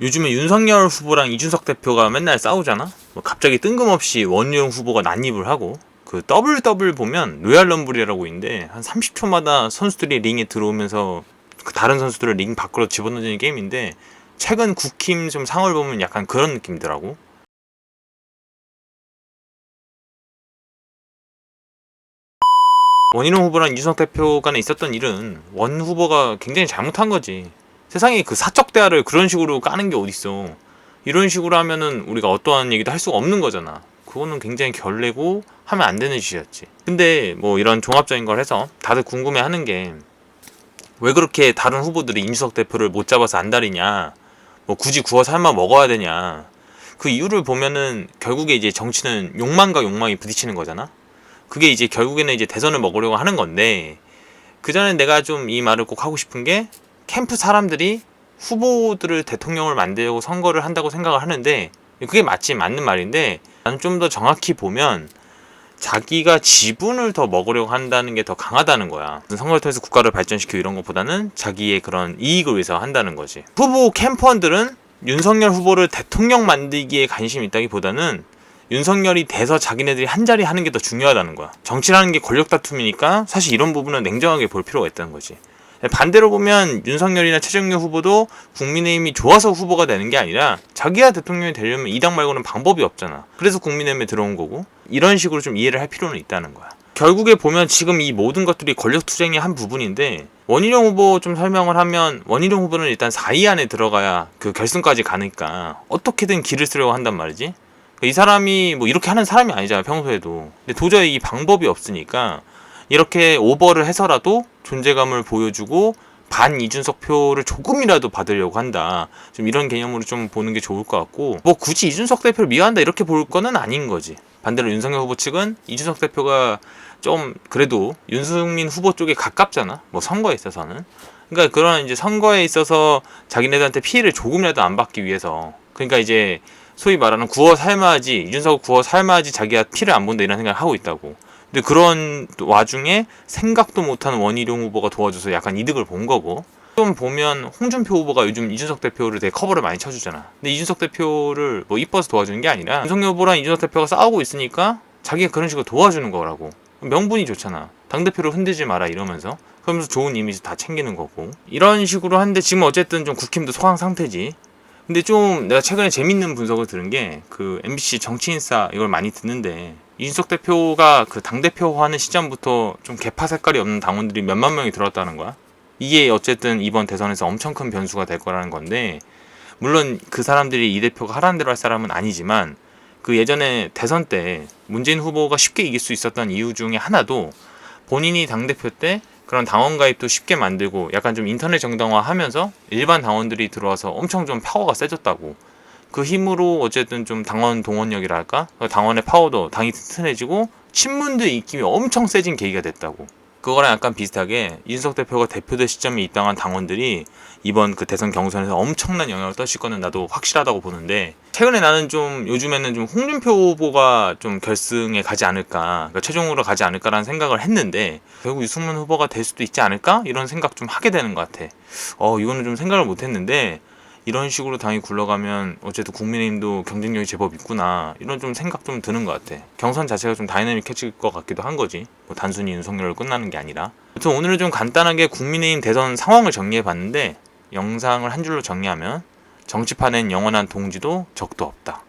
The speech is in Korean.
요즘에 윤석열 후보랑 이준석 대표가 맨날 싸우잖아? 뭐 갑자기 뜬금없이 원희룡 후보가 난입을 하고 그 더블 더블 보면 로얄 럼블이라고 있는데 한 30초마다 선수들이 링에 들어오면서 그 다른 선수들을 링 밖으로 집어넣는 게임인데 최근 국힘 좀 상을 보면 약간 그런 느낌이더라고. 원희룡 후보랑 이준석 대표 간에 있었던 일은 원 후보가 굉장히 잘못한 거지. 세상에 그 사적 대화를 그런 식으로 까는 게 어딨어. 이런 식으로 하면은 우리가 어떠한 얘기도 할 수가 없는 거잖아. 그거는 굉장히 결례고 하면 안 되는 짓이었지. 근데 뭐 이런 종합적인 걸 해서 다들 궁금해 하는 게 왜 그렇게 다른 후보들이 이준석 대표를 못 잡아서 안달이냐. 뭐 굳이 구워 삶아 먹어야 되냐. 그 이유를 보면은 결국에 이제 정치는 욕망과 욕망이 부딪히는 거잖아. 그게 이제 결국에는 이제 대선을 먹으려고 하는 건데 그 전에 내가 좀 이 말을 꼭 하고 싶은 게 캠프 사람들이 후보들을 대통령을 만들려고 선거를 한다고 생각을 하는데 그게 맞지 맞는 말인데 나는 좀 더 정확히 보면 자기가 지분을 더 먹으려고 한다는 게 더 강하다는 거야. 선거를 통해서 국가를 발전시키고 이런 것보다는 자기의 그런 이익을 위해서 한다는 거지. 후보 캠퍼들은 윤석열 후보를 대통령 만들기에 관심이 있다기보다는 윤석열이 돼서 자기네들이 한 자리 하는 게 더 중요하다는 거야. 정치라는 게 권력 다툼이니까 사실 이런 부분은 냉정하게 볼 필요가 있다는 거지. 반대로 보면 윤석열이나 최정규 후보도 국민의힘이 좋아서 후보가 되는 게 아니라 자기가 대통령이 되려면 이 당 말고는 방법이 없잖아. 그래서 국민의힘에 들어온 거고 이런 식으로 좀 이해를 할 필요는 있다는 거야. 결국에 보면 지금 이 모든 것들이 권력 투쟁의 한 부분인데 원희룡 후보 좀 설명을 하면 원희룡 후보는 일단 4위 안에 들어가야 그 결승까지 가니까 어떻게든 길을 쓰려고 한단 말이지. 이 사람이 뭐 이렇게 하는 사람이 아니잖아 평소에도. 근데 도저히 이 방법이 없으니까 이렇게 오버를 해서라도 존재감을 보여주고 반 이준석 표를 조금이라도 받으려고 한다. 좀 이런 개념으로 좀 보는 게 좋을 것 같고 뭐 굳이 이준석 대표를 미워한다 이렇게 볼 거는 아닌 거지. 반대로 윤석열 후보 측은 이준석 대표가 좀 그래도 윤승민 후보 쪽에 가깝잖아. 뭐 선거에 있어서는. 그러니까 그런 이제 선거에 있어서 자기네들한테 피해를 조금이라도 안 받기 위해서 그러니까 이제 소위 말하는 구워 삶아야지 이준석 구워 삶아야지 자기가 피를 안 본다 이런 생각을 하고 있다고. 근데 그런 와중에 생각도 못하는 원희룡 후보가 도와줘서 약간 이득을 본 거고 좀 보면 홍준표 후보가 요즘 이준석 대표를 되게 커버를 많이 쳐주잖아. 근데 이준석 대표를 뭐 이뻐서 도와주는 게 아니라 윤석열 후보랑 이준석 대표가 싸우고 있으니까 자기가 그런 식으로 도와주는 거라고. 명분이 좋잖아. 당대표를 흔들지 마라 이러면서. 그러면서 좋은 이미지 다 챙기는 거고. 이런 식으로 하는데 지금 어쨌든 좀 국힘도 소강 상태지. 근데 좀 내가 최근에 재밌는 분석을 들은 게 그 MBC 정치인싸 이걸 많이 듣는데 이준석 대표가 그 당대표 하는 시점부터 좀 개파 색깔이 없는 당원들이 몇만 명이 들었다는 거야. 이게 어쨌든 이번 대선에서 엄청 큰 변수가 될 거라는 건데 물론 그 사람들이 이 대표가 하라는 대로 할 사람은 아니지만 그 예전에 대선 때 문재인 후보가 쉽게 이길 수 있었던 이유 중에 하나도 본인이 당대표 때 그런 당원 가입도 쉽게 만들고 약간 좀 인터넷 정당화 하면서 일반 당원들이 들어와서 엄청 좀 파워가 세졌다고. 그 힘으로 어쨌든 좀 당원 동원력이랄까? 당원의 파워도 당이 튼튼해지고 친문들 입김이 엄청 세진 계기가 됐다고 그거랑 약간 비슷하게 이준석 대표가 대표될 시점에 입당한 당원들이 이번 그 대선 경선에서 엄청난 영향을 떨칠 거는 나도 확실하다고 보는데 최근에 나는 좀 요즘에는 좀 홍준표 후보가 좀 결승에 가지 않을까 그러니까 최종으로 가지 않을까라는 생각을 했는데 결국 유승민 후보가 될 수도 있지 않을까? 이런 생각 좀 하게 되는 것 같아. 어 이거는 좀 생각을 못했는데 이런 식으로 당이 굴러가면 어쨌든 국민의힘도 경쟁력이 제법 있구나. 이런 좀 생각 좀 드는 것 같아. 경선 자체가 좀 다이내믹해질 것 같기도 한 거지. 뭐 단순히 윤석열로 끝나는 게 아니라. 아무튼 오늘은 좀 간단하게 국민의힘 대선 상황을 정리해 봤는데 영상을 한 줄로 정리하면 정치판엔 영원한 동지도 적도 없다